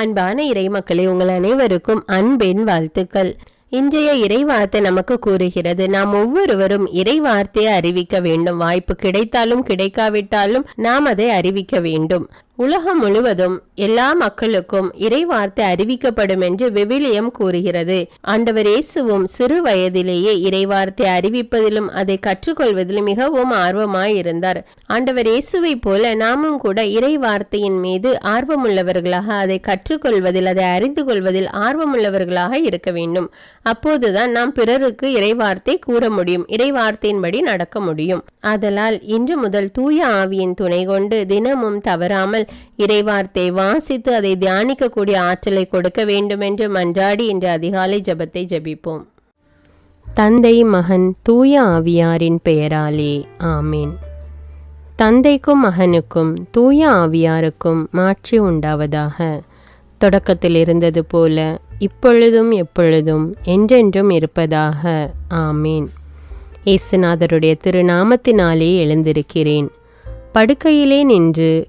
அன்பான இறைமக்களே உங்கள் அனைவருக்கும் அன்பின் வாழ்த்துக்கள். இன்றைய இறைவார்த்தை நமக்கு கூறுகிறது நாம் ஒவ்வொருவரும் இறைவார்த்தையை அறிவிக்க வேண்டும். வாய்ப்பு கிடைத்தாலும் கிடைக்காவிட்டாலும் நாம் அதை அறிவிக்க வேண்டும். உலகம் முழுவதும் எல்லா மக்களுக்கும் இறைவார்த்தை அறிவிக்கப்படும் என்று விவிலியம் கூறுகிறது. ஆண்டவர் இயேசுவும் சிறு வயதிலேயே இறைவார்த்தை அறிவிப்பதிலும் அதை கற்றுக்கொள்வதிலும் மிகவும் ஆர்வமாயிருந்தார். ஆண்டவர் இயேசுவை போல நாமும் கூட இறைவார்த்தையின் மீது ஆர்வமுள்ளவர்களாக அதை கற்றுக்கொள்வதில் அதை அறிந்து கொள்வதில் ஆர்வமுள்ளவர்களாக இருக்க வேண்டும். அப்போதுதான் நாம் பிறருக்கு இறைவார்த்தை கூற முடியும் இறைவார்த்தையின்படி நடக்க முடியும். ஆதலால் இன்று முதல் தூய ஆவியின் துணை கொண்டு தினமும் தவறாமல் இறைவார்த்தை வாசித்து அதை தியானிக்கக்கூடிய ஆற்றலை கொடுக்க வேண்டும் என்று மன்றாடி இன்று அதிகாலை ஜெபத்தை ஜபிப்போம். தந்தை மகன் தூய ஆவியாரின் பெயராலே. ஆமீன். தந்தைக்கும் மகனுக்கும் தூய ஆவியாருக்கும் மாட்சி உண்டாவதாக. தொடக்கத்தில் இருந்தது போல இப்பொழுதும் எப்பொழுதும் என்றென்றும் இருப்பதாக. ஆமீன். இயேசுநாதருடைய திருநாமத்தினாலே எழுந்திருக்கிறேன். படுக்கையிலே நின்று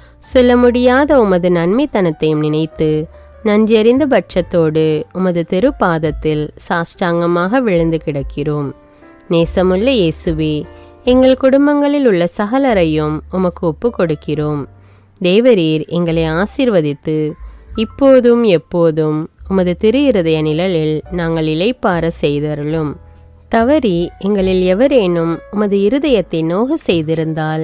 சொல்ல முடியாத உமது நன்மைத்தனத்தையும் நினைத்து நன்றியறிந்த பட்சத்தோடு உமது திருப்பாதத்தில் சாஷ்டாங்கமாக விழுந்து கிடக்கிறோம். நேசமுள்ள இயேசுவே எங்கள் குடும்பங்களில் உள்ள சகலரையும் உமக்கு ஒப்பு கொடுக்கிறோம். தேவரீர் எங்களை ஆசீர்வதித்து இப்போதும் எப்போதும் உமது திரு இருதய நிழலில் நாங்கள் இளைப்பார செய்தருளும். தவறி எங்களில் எவரேனும் உமது இருதயத்தை நோக செய்திருந்தால்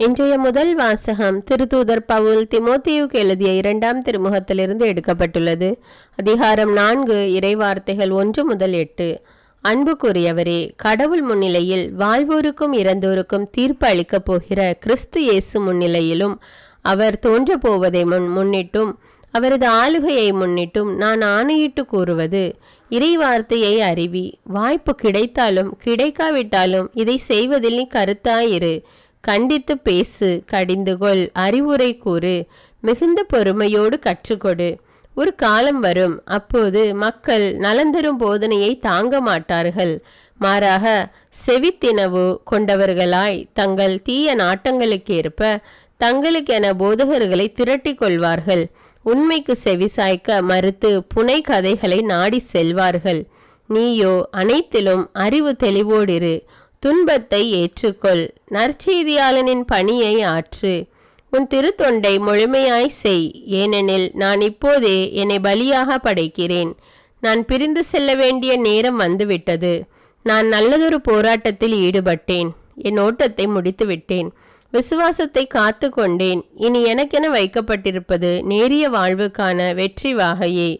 இன்றைய முதல் வாசகம் திருத்தூதர் பவுல் திமோத்தியுக்கு எழுதிய இரண்டாம் திருமுகத்திலிருந்து எடுக்கப்பட்டுள்ளது. அதிகாரம் நான்கு இறைவார்த்தைகள் ஒன்று முதல் எட்டு. அன்புக்குரியவரே கடவுள் முன்னிலையில் வாழ்வோருக்கும் இறந்தோருக்கும் தீர்ப்பு அளிக்கப் போகிற கிறிஸ்து இயேசு முன்னிலையிலும் அவர் தோன்ற போவதை முன் முன்னிட்டும் அவரது ஆளுகையை முன்னிட்டும் நான் ஆணையிட்டு கூறுவது இறைவார்த்தையை அறிவி வாய்ப்பு கிடைத்தாலும் கிடைக்காவிட்டாலும் இதை செய்வதில் நீ கருத்தாயிரு கண்டித்து பேசு கடிந்துகொள் அறிவுரை கூறு மிகுந்த பொறுமையோடு கற்றுக்கொடு. ஒரு காலம் வரும். அப்போது மக்கள் நலந்தரும் போதனையை தாங்க மாட்டார்கள். மாறாக செவித்தினவு கொண்டவர்களாய் தங்கள் தீய நாட்டங்களுக்கேற்ப தங்களுக்கென போதகர்களை திரட்டிக் கொள்வார்கள். உண்மைக்கு செவிசாய்க்க மறுத்து புனை கதைகளை நாடி செல்வார்கள். நீயோ அனைத்திலும் அறிவு தெளிவோடிரு. துன்பத்தை ஏற்றுக்கொள். நற்செய்தியாளனின் பணியை ஆற்று. உன் திருத்தொண்டை முழுமையாய் செய். ஏனெனில் நான் இப்போதே என்னை பலியாக படைக்கிறேன். நான் பிரிந்து செல்ல வேண்டிய நேரம் வந்துவிட்டது. நான் நல்லதொரு போராட்டத்தில் ஈடுபட்டேன். என் ஓட்டத்தை முடித்து விட்டேன் விசுவாசத்தை காத்து கொண்டேன் இனி எனக்கென வைக்கப்பட்டிருப்பது நேரிய வாழ்வுக்கான வெற்றி வாகையே.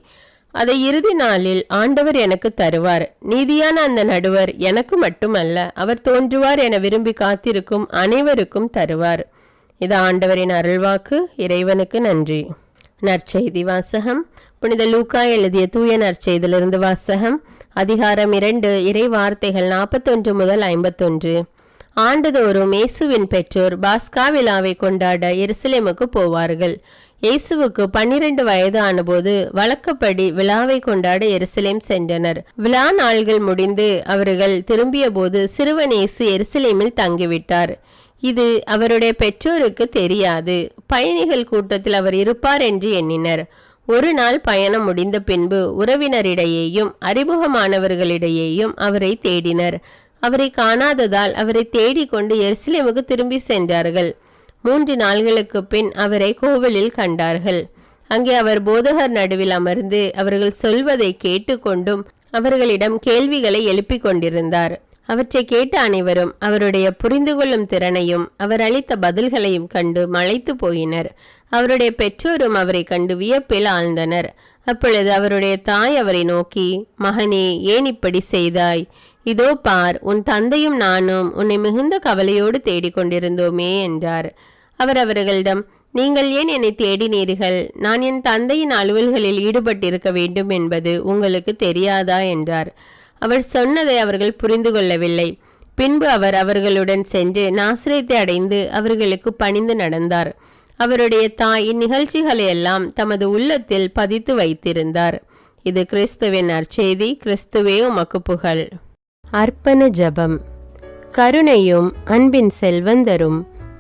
அதை இறுதி நாளில் ஆண்டவர் எனக்கு தருவார். நீதியான அந்த நடுவர் எனக்கு மட்டுமல்ல அவர் தோன்றுவார் என விரும்பி காத்திருக்கும் அனைவருக்கும் தருவார். இது ஆண்டவரின் அருள்வாக்கு இறைவனுக்கு நன்றி. நற்செய்தி வாசகம். புனித லூக்கா எழுதிய தூய நற்செய்திலிருந்து வாசகம். அதிகாரம் இரண்டு இறை வார்த்தைகள் நாற்பத்தொன்று முதல் ஐம்பத்தொன்று. ஆண்டுதோறும் இயேசுவின் பெற்றோர் பாஸ்கா விழாவை கொண்டாட எருசலேமுக்கு போவார்கள். இயேசுவுக்கு பன்னிரண்டு வயது ஆனபோது வழக்கப்படி விழாவை கொண்டாட எருசலேம் சென்றனர். விழா நாள்கள் முடிந்து அவர்கள் திரும்பிய போது சிறுவன் இயேசு எருசலேமில் தங்கிவிட்டார். இது அவருடைய பெற்றோருக்கு தெரியாது. பயணிகள் கூட்டத்தில் அவர் இருப்பார் என்று எண்ணினர். ஒரு நாள் பயணம் முடிந்த பின்பு உறவினரிடையேயும் அறிமுகமானவர்களிடையேயும் அவரை தேடினர். அவரை காணாததால் அவரை தேடிக்கொண்டு எருசலேமுக்கு திரும்பி சென்றார்கள். மூன்று நாள்களுக்கு பின் அவரை கோவிலில் கண்டார்கள். அங்கே அவர் போதகர் நடுவில் அமர்ந்து அவர்கள் சொல்வதை கேட்டுக்கொண்டும் அவர்களிடம் கேள்விகளை எழுப்பிக் கொண்டிருந்தார். அவற்றை கேட்ட அனைவரும் அவருடைய புரிந்து கொள்ளும் திறனையும் அவர் அளித்த பதில்களையும் கண்டு மலைத்து போயினர். அவருடைய பெற்றோரும் அவரை கண்டு வியப்பில் ஆழ்ந்தனர். அப்பொழுது அவருடைய தாய் அவரை நோக்கி மகனே ஏன் இப்படி செய்தாய்? இதோ பார் உன் தந்தையும் நானும் உன்னை மிகுந்த கவலையோடு தேடிக் கொண்டிருந்தோமே என்றார். அவர் அவர்களிடம் நீங்கள் ஏன் என்னை தேடினீர்கள்? நான் என் தந்தையின் அலுவல்களில் ஈடுபட்டிருக்க வேண்டும் என்பது உங்களுக்கு தெரியாதா? என்றார். அவர் சொன்னதை அவர்கள் புரிந்து கொள்ளவில்லை. பின்பு அவர் அவர்களுடன் சென்று நாசிரியத்தை அடைந்து அவர்களுக்கு பணிந்து நடந்தார். அவருடைய தாய் இந்நிகழ்ச்சிகளை எல்லாம் தமது உள்ளத்தில் பதித்து வைத்திருந்தார். இது கிறிஸ்துவின் நற்செய்தி. கிறிஸ்துவே உமக்கு புகழ். அர்ப்பண ஜபம். கருணையும் அன்பின் செல்வந்தரும்